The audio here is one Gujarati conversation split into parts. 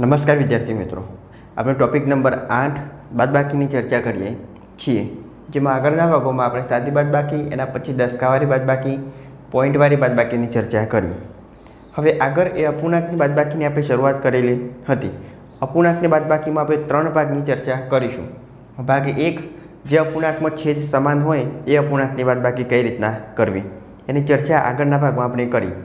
નમસ્કાર વિદ્યાર્થી મિત્રો. આપણે ટોપિક નંબર આઠ, બાદબાકીની ચર્ચા કરીએ છીએ, જેમાં આગળના ભાગોમાં આપણે સાદી બાદબાકી, એના પછી દસકાવાળી બાદબાકી, પોઈન્ટવાળી બાદબાકીની ચર્ચા કરી. હવે આગળ એ અપૂર્ણાંકની બાદબાકીની આપણે શરૂઆત કરેલી હતી. અપૂર્ણાંકની બાદબાકીમાં આપણે ત્રણ ભાગની ચર્ચા કરીશું. ભાગ એક, જે અપૂર્ણાંકમાં છેદ સમાન હોય, એ અપૂર્ણાંકની બાદબાકી કઈ રીતના કરવી? એની ચર્ચા આગળના ભાગમાં આપણે કરી.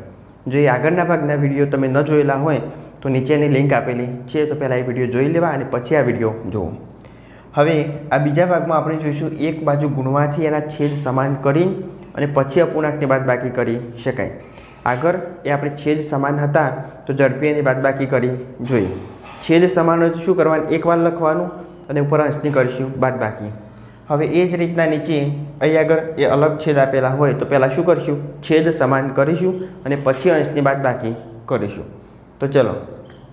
જો એ આગળના ભાગના વીડિયો તમે ન જોયેલા હોય તો નીચેની લિંક આપેલી છે, તો પહેલાં એ વીડિયો જોઈ લેવા અને પછી આ વીડિયો જુઓ હવે આ બીજા ભાગમાં આપણે જોઈશું એક બાજુ ગુણવાથી એના છેદ સમાન કરી અને પછી અપૂર્ણાંકની બાદબાકી કરી શકાય. આગળ એ આપણે છેદ સમાન હતા, તો ઝડપી એની બાદબાકી કરી જોઈએ. છેદ સમાન શું કરવાનું? એકવાર લખવાનું અને ઉપર અંશની કરીશું બાદબાકી હવે એ જ રીતના નીચે અહીં આગળ એ અલગ છેદ આપેલા હોય તો પહેલાં શું કરીશું? છેદ સમાન કરીશું અને પછી અંશની બાદબાકી કરીશું. તો ચલો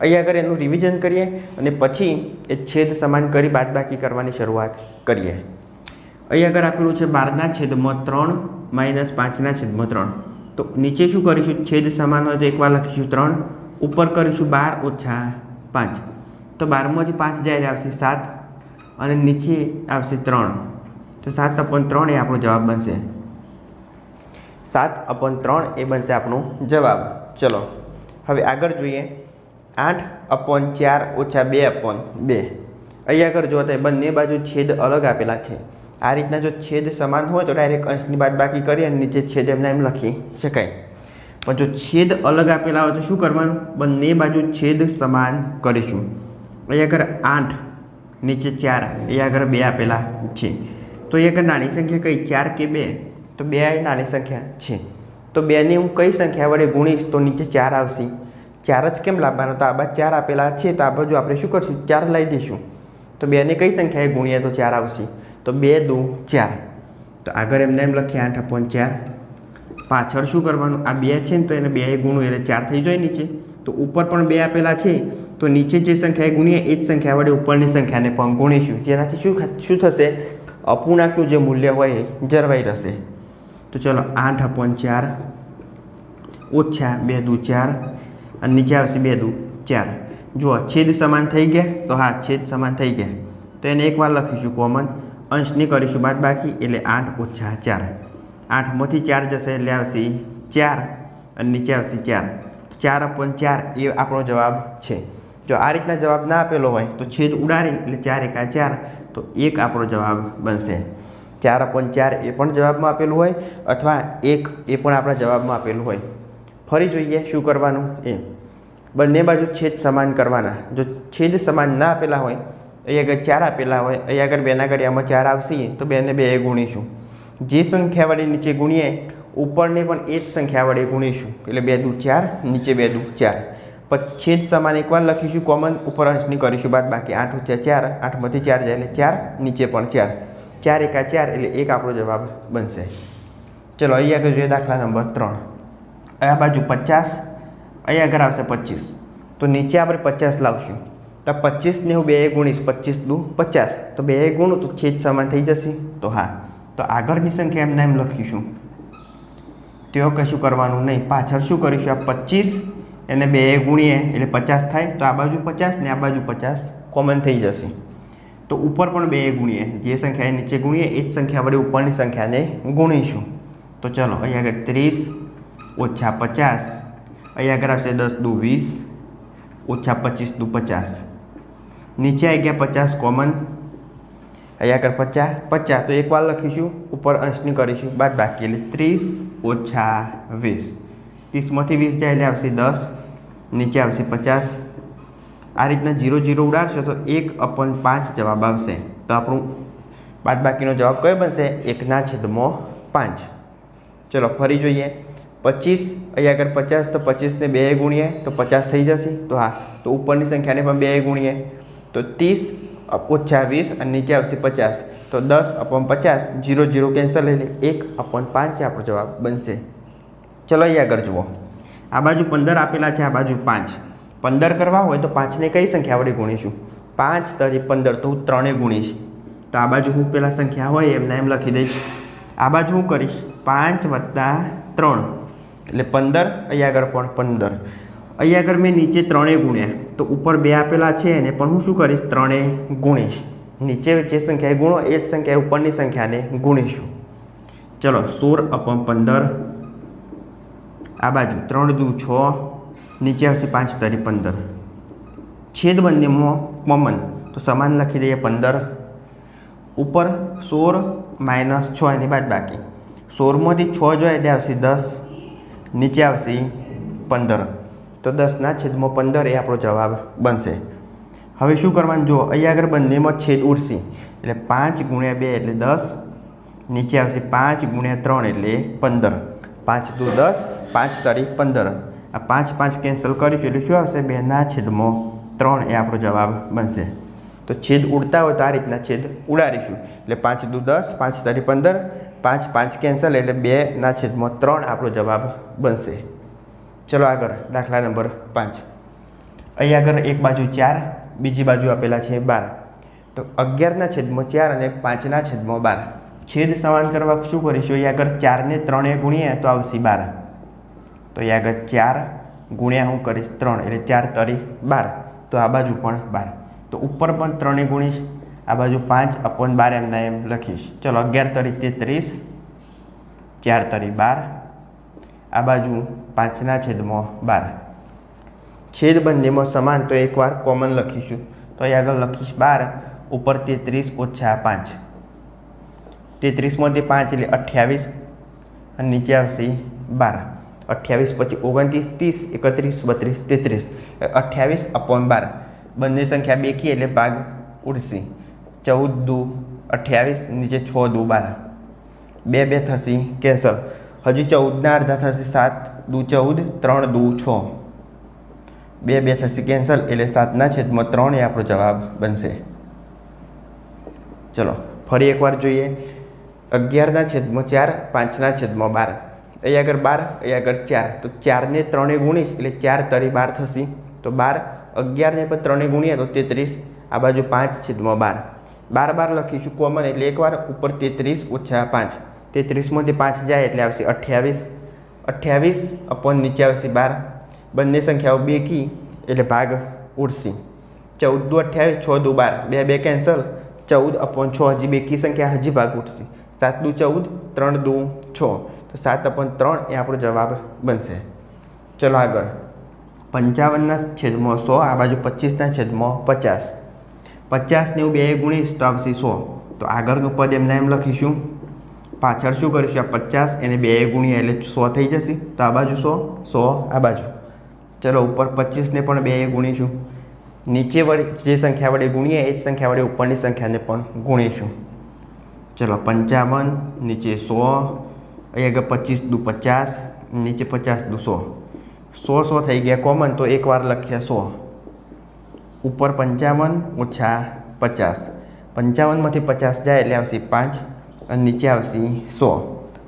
અહીં આગળ એનું રિવિઝન કરીએ અને પછી એ છેદ સમાન કરી બાદબાકી કરવાની શરૂઆત કરીએ. અહીં આગળ આપેલું છે બારના છેદમાં ત્રણ માઇનસ પાંચના છેદમાં ત્રણ. તો નીચે શું કરીશું? છેદ સમાન હોય તો એકવાર લખીશું ત્રણ, ઉપર કરીશું બાર, ઓછા પાંચ. તો બારમાંથી પાંચ જાય આવશે સાત અને નીચે આવશે ત્રણ. તો સાત અપન ત્રણ એ આપણો જવાબ બનશે. સાત અપન ત્રણ એ બનશે આપણો જવાબ. ચલો હવે આગળ જોઈએ. આઠ અપોન ચાર ઓછા બે અપોન બે. અહીં આગળ જો તો બંને બાજુ છેદ અલગ આપેલા છે. આ રીતના જો છેદ સમાન હોય તો ડાયરેક્ટ અંશની બાદ બાકી કરી અને નીચે છેદ એમને એમ લખી શકાય. પણ જો છેદ અલગ આપેલા હોય તો શું કરવાનું? બંને બાજુ છેદ સમાન કરીશું. અહીં આગળ આઠ, નીચે ચાર એ આગળ બે આપેલા છે. તો અહીંયા આગળ નાની સંખ્યા કઈ? ચાર કે બે? તો બે નાની સંખ્યા છે. તો બેને હું કઈ સંખ્યા વડે ગુણીશ તો નીચે ચાર આવશે. ચાર જ કેમ લાવવાનો? તો આ બાજુ ચાર આપેલા છે, તો આ બાજુ આપણે શું કરશું? ચાર લઈ દઈશું. તો બેને કઈ સંખ્યાએ ગુણીએ તો ચાર આવશે? તો બે, દો, ચાર. તો આગળ એમને એમ લખીએ આઠ અપોન ચાર. પાછળ શું કરવાનું? આ બે છે ને, તો એને બે ગુણું, એટલે ચાર થઈ જાય નીચે. તો ઉપર પણ બે આપેલા છે, તો નીચે જે સંખ્યાએ ગુણીએ, એ જ સંખ્યા વડે ઉપરની સંખ્યાને પણ ગુણીશું. જેનાથી શું શું થશે? અપૂર્ણાંકનું જે મૂલ્ય હોય એ જળવાઈ રહેશે. તો ચલો આઠ અપોન ચાર, ઓછા બે દુ ચાર, અને નીચે આવશે બે દુ ચાર. જુઓ છેદ સમાન થઈ ગયા, તો હા, છેદ સમાન થઈ ગયા. તો એને એકવાર લખીશું કોમન અંશની કરીશું બાદ બાકી, એટલે આઠ ઓછા ચાર. આઠમાંથી ચાર જશે, એટલે આવશે ચાર, અને નીચે આવશે ચાર. ચાર અપોન ચાર એ આપણો જવાબ છે. જો આ રીતના જવાબ ના આપેલો હોય, તો છેદ ઉડાડી એટલે ચાર એકા ચાર, તો એક આપણો જવાબ બનશે. ચાર અપોન ચાર એ પણ જવાબમાં આપેલું હોય અથવા એક એ પણ આપણા જવાબમાં આપેલું હોય. ફરી જોઈએ શું કરવાનું એ. બંને બાજુ છેદ સમાન કરવાના. જો છેદ સમાન ના આપેલા હોય અહીં આગળ ચાર આપેલા હોય અહીં આગળ બેના ઘડિયામાં ચાર આવશે તો બેને બે ગુણીશું. જે સંખ્યા વડે નીચે ગુણીએ, ઉપરને પણ એ જ સંખ્યા વડે ગુણીશું. એટલે બે દુ ચાર, નીચે બે દુ ચાર. પછી છેદ સમાન એકવાર લખીશું કોમન ઉપર અંશની કરીશું બાદ બાકી આઠ ઓછા ચાર, આઠમાંથી ચાર જાય એટલે ચાર, નીચે પણ ચાર. ચાર એકા ચાર એટલે એક આપણો જવાબ બનશે. ચલો અહીં આગળ જોઈએ દાખલા નંબર ત્રણ. આ બાજુ પચાસ, અહીંયા આગળ આવશે પચીસ. તો નીચે આપણે પચાસ લાવશું. તો પચીસને હું બે ગુણીશ, પચીસ દુ પચાસ. તો બે ગુણું તો છેદ સમાન થઈ જશે. તો હા, તો આગળની સંખ્યા એમને એમ લખીશું. તેઓ કશું કરવાનું નહીં. પાછળ શું કરીશું? આ પચીસ એને બે ગુણીએ એટલે પચાસ થાય. તો આ બાજુ પચાસ ને આ બાજુ પચાસ કોમન થઈ જશે. તો ઉપર પણ બે ગુણીએ. જે સંખ્યા નીચે ગુણીએ, એ જ સંખ્યા વડે ઉપરની સંખ્યાને ગુણીશું. તો ચલો, અહીંયા આગળ ત્રીસ, ઓછા પચાસ. અહીંયા આગળ આવશે દસ દુ વીસ, ઓછા પચીસ દુ પચાસ. નીચે આવી ગયા પચાસ કોમન. અહીંયા આગળ પચાસ પચાસ તો એકવાર લખીશું, ઉપર અંશની કરીશું. બાદ બાકી એટલે ત્રીસ, ઓછા વીસ. ત્રીસમાંથી વીસ જાય એટલે આવશે દસ, નીચે આવશે પચાસ. આ રીતના જીરો જીરો ઉડાડશો તો એક અપન પાંચ જવાબ આવશે. તો આપણું બાદ બાકીનો જવાબ કયો બનશે? એકના છેદમાં પાંચ. ચલો, ફરી જોઈએ. પચીસ, અહીંયા આગળ પચાસ, તો પચીસને બે ગુણીએ, તો પચાસ થઈ જશે. તો હા, તો ઉપરની સંખ્યાને પણ બે ગુણીએ. તો ત્રીસ, ઓછા વીસ અને નીચે આવશે પચાસ. તો દસ અપન પચાસ, જીરો જીરો કેન્સલ એટલે એક અપન પાંચ આપણો જવાબ બનશે. ચલો અહીં આગળ જુઓ. આ બાજુ પંદર આપેલા છે, આ બાજુ પાંચ. પંદર કરવા હોય તો પાંચને કઈ સંખ્યા વડે ગુણીશું? પાંચ તરી પંદર તો હું ત્રણે ગુણીશ. તો આ બાજુ હું પેલા સંખ્યા હોય એમને એમ લખી દઈશ. આ બાજુ હું કરીશ પાંચ વત્તા ત્રણ. એટલે પંદર અહીં આગળ પણ પંદર. અહીંયા આગળ મેં નીચે ત્રણેય ગુણ્યા. તો ઉપર બે આપેલા છે એને પણ હું શું કરીશ? ત્રણેય ગુણીશ. નીચે જે સંખ્યાએ ગુણો એ જ સંખ્યાએ ઉપરની સંખ્યાને ગુણીશું. ચલો, સોળ અપમ પંદર. આ બાજુ ત્રણ દુ છ. નીચે આવશે પાંચ તરી પંદર. છેદ બંનેમાં કોમન તો સમાન લખી દઈએ પંદર. ઉપર સોળ માઇનસ છ એની બાદ બાકી. સોળમાંથી છ જોઈએ એટલે આવશે દસ. નીચે આવશે પંદર. તો દસના છેદમાં પંદર એ આપણો જવાબ બનશે. હવે શું કરવાનું? જો અહીંયા આગળ બંનેમાં છેદ ઉડશે. એટલે પાંચ ગુણ્યા બે એટલે દસ. નીચે આવશે પાંચ ગુણ્યા ત્રણ એટલે પંદર. પાંચ દુ દસ, પાંચ તારીખ પંદર. આ પાંચ પાંચ કેન્સલ કરીશું એટલે શું આવશે? બેના છેદમાં ત્રણ એ આપણો જવાબ બનશે. તો છેદ ઉડતા હોય તો આ રીતના છેદ ઉડાડીશું. એટલે પાંચ દુ દસ, પાંચ તારી પંદર, પાંચ પાંચ કેન્સલ એટલે બેના છેદમાં ત્રણ આપણો જવાબ બનશે. ચલો આગળ, દાખલા નંબર પાંચ. અહીં આગળ એક બાજુ ચાર, બીજી બાજુ આપેલા છે બાર. તો અગિયારના છેદમાં ચાર અને પાંચના છેદમાં બાર. છેદ સમાન કરવા શું કરીશું? અહીં આગળ ચારને ત્રણે ગુણીએ તો આવશે બાર. તો એ આગળ ચાર ગુણ્યા હું કરીશ ત્રણ, એટલે ચાર તરી બાર. તો આ બાજુ પણ બાર. તો ઉપર પણ ત્રણે ગુણીશ, આ બાજુ પાંચ અપોન બાર એમના એમ લખીશ. ચલો, અગિયાર તરી તેત્રીસ, ચાર તરી બાર. આ બાજુ પાંચના છેદમાં બાર. છેદ બંનેમાં સમાન તો એકવાર કોમન લખીશું. તો અહીં આગળ લખીશ બાર, ઉપર તેત્રીસ ઓછા પાંચ. તેત્રીસમાંથી પાંચ એટલે અઠ્યાવીસ, અને નીચે આવશે બાર. અઠ્યાવીસ પછી ઓગણત્રીસ, ત્રીસ, એકત્રીસ, બત્રીસ, તેત્રીસ. અઠ્યાવીસ અપોન બાર. બંને સંખ્યા બેકી એટલે ભાગ ઉડશે. ચૌદ દુ, અઠ્યાવીસ, નીચે છ દુ, બાર. બે બે થશે કેન્સલ હજી ચૌદના અડધા થશે, સાત દુ, ચૌદ, ત્રણ દુ, છ. બે બે થશે કેન્સલ એટલે સાતના છેદમાં ત્રણ એ આપણો જવાબ બનશે. ચલો, ફરી એકવાર જોઈએ. અગિયારના છેદમાં ચાર પાંચના છેદમાં બાર. અહીં આગળ બાર, અહીંયા આગળ ચાર. તો ચારને ત્રણે ગુણીશ, એટલે ચાર તરી બાર થશે. તો બાર અગિયારને પણ ત્રણે ગુણીએ તો તેત્રીસ. આ બાજુ પાંચ છેદમાં બાર. બાર બાર લખીશું કોમન એટલે એકવાર ઉપર તેત્રીસ ઓછા પાંચ. તેત્રીસમાંથી પાંચ જાય એટલે આવશે અઠ્યાવીસ. અઠ્યાવીસ અપોન નીચે આવશે બાર. બંને સંખ્યાઓ બે કી એટલે ભાગ ઉડશે. ચૌદ દુ અઠ્યાવીસ છ દુ બાર. બે બે કેન્સલ ચૌદ અપોન છ, હજી બેકી સંખ્યા, હજી ભાગ ઉઠશે સાત દુ ચૌદ ત્રણ દુ છ. તો સાત અપોન ત્રણ એ આપણો જવાબ બનશે. ચલો આગળ. પંચાવનના છેદમાં સો, આ બાજુ પચીસના છેદમાં પચાસ. પચાસને એવું બે ગુણીશ તો આવશે સો. તો આગળનું પદ એમના એમ લખીશું. પાછળ શું કરીશું? આ પચાસ એને બે ગુણ્યા એટલે સો થઈ જશે. તો આ બાજુ સો સો આ બાજુ. ચલો ઉપર પચીસને પણ બે ગુણીશું. નીચે વડે જે સંખ્યા વડે ગુણીએ, એ જ સંખ્યા વડે ઉપરની સંખ્યાને પણ ગુણીશું. ચલો પંચાવન, નીચે સો અહીં આગળ પચીસ દુ પચાસ, નીચે પચાસ દુ સો. સો સો થઈ ગયા કોમન તો એકવાર લખ્યા સો. ઉપર પંચાવન ઓછા પચાસ. પંચાવનમાંથી પચાસ જાય એટલે આવશે પાંચ, અને નીચે આવશે સો.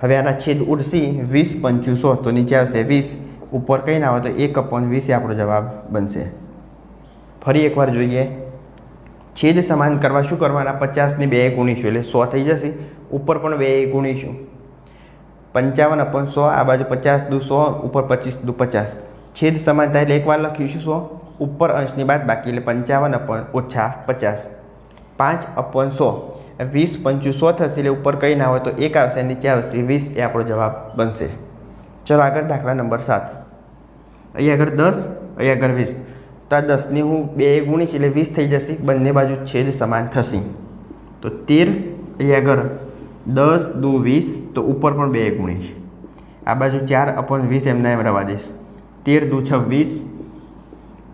હવે આના છેદ ઉડશે વીસ પંચું સો, તો નીચે આવશે વીસ. ઉપર કંઈ ના આવે તો એક અપોન વીસ આપણો જવાબ બનશે. ફરી એકવાર જોઈએ. છેદ સમાન કરવા શું કરવાના? પચાસને બે ગુણીશું એટલે સો થઈ જશે. ઉપર પણ બે ગુણીશું. પંચાવન અપન સો, આ બાજુ પચાસ, દુ સો, ઉપર પચીસ, દુ પચાસ. છેદ સમાન થાય એટલે એકવાર લખીશું સો ઉપર અંશની બાદ બાકી એટલે પંચાવન અપન ઓછા પચાસ. પાંચ અપોન સો. વીસ પંચું સો થશે એટલે ઉપર કંઈ ના હોય તો એક આવશે નીચે આવશે. વીસ એ આપણો જવાબ બનશે. ચલો આગળ દાખલા નંબર સાત. અહીં આગળ દસ અહીં આગળ વીસ. તો આ દસની હું બે ગુણીશ એટલે વીસ થઈ જશે. બંને બાજુ છેદ સમાન થશે. તો તેર અહીં આગળ દસ દુ વીસ, તો ઉપર પણ બે ગુણીશ. આ બાજુ ચાર અપોન વીસ એમના એમ રવા દઈશ. તેર દુ છવ્વીસ,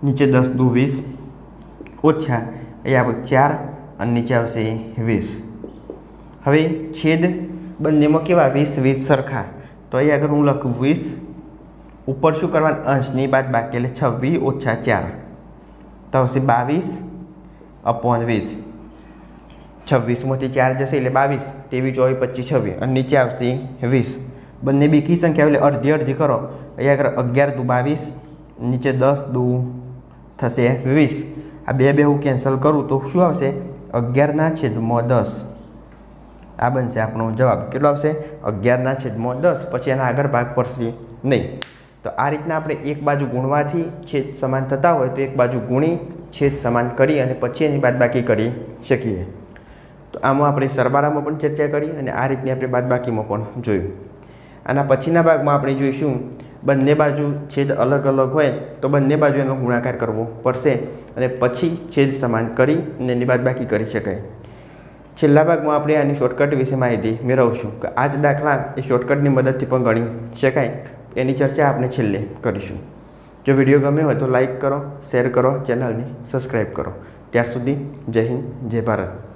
નીચે દસ દુ વીસ, ઓછા એ આપણે ચાર અને નીચે આવશે વીસ. હવે છેદ બંનેમાં કેવા વીસ વીસ સરખા? તો અહીં આગળ હું લખું વીસ. ઉપર શું કરવાનું? અંશની બાદ બાકી એટલે છવ્વીસ ઓછા ચાર. તો આવશે બાવીસ અપોન વીસ. છવ્વીસમાંથી ચાર જશે એટલે બાવીસ, તેવી ચોવીસ પચીસ, છવ્વીસ. અને નીચે આવશે વીસ. બંને બેકી સંખ્યા એટલે અડધી અડધી કરો. અહીંયા આગળ અગિયાર દુ બાવીસ, નીચે દસ દુ થશે વીસ. આ બે બે હું કેન્સલ કરું તો શું આવશે? અગિયારના છેદમાં દસ. આ બનશે આપણો જવાબ. કેટલો આવશે? અગિયારના છેદમાં દસ. પછી એના આગળ ભાગ પડશે નહીં. તો આ રીતના આપણે એક બાજુ ગુણવાથી છેદ સમાન થતા હોય તો એક બાજુ ગુણી, છેદ સમાન કરી અને પછી એની બાદબાકી કરી શકીએ. તો આમાં આપણે સરવાળામાં પણ ચર્ચા કરી અને આ રીતની આપણે બાદબાકીમાં પણ જોયું. આના પછીના ભાગમાં આપણે જોઈશું, બંને બાજુ છેદ અલગ અલગ હોય તો બંને બાજુ એનો ગુણાકાર કરવો પડશે અને પછી છેદ સમાન કરી અને એની બાદબાકી કરી શકાય. છેલ્લા ભાગમાં આપણે આની શોર્ટકટ વિશે માહિતી મેળવશું કે આ જ દાખલા એ શોર્ટકટની મદદથી પણ ગણી શકાય. એની ચર્ચા આપણે છેલ્લે કરીશું. જો વીડિયો ગમ્યો હોય તો લાઈક કરો શેર કરો, ચેનલને સબસ્ક્રાઈબ કરો. ત્યાર સુધી જય હિન્દ, જય ભારત.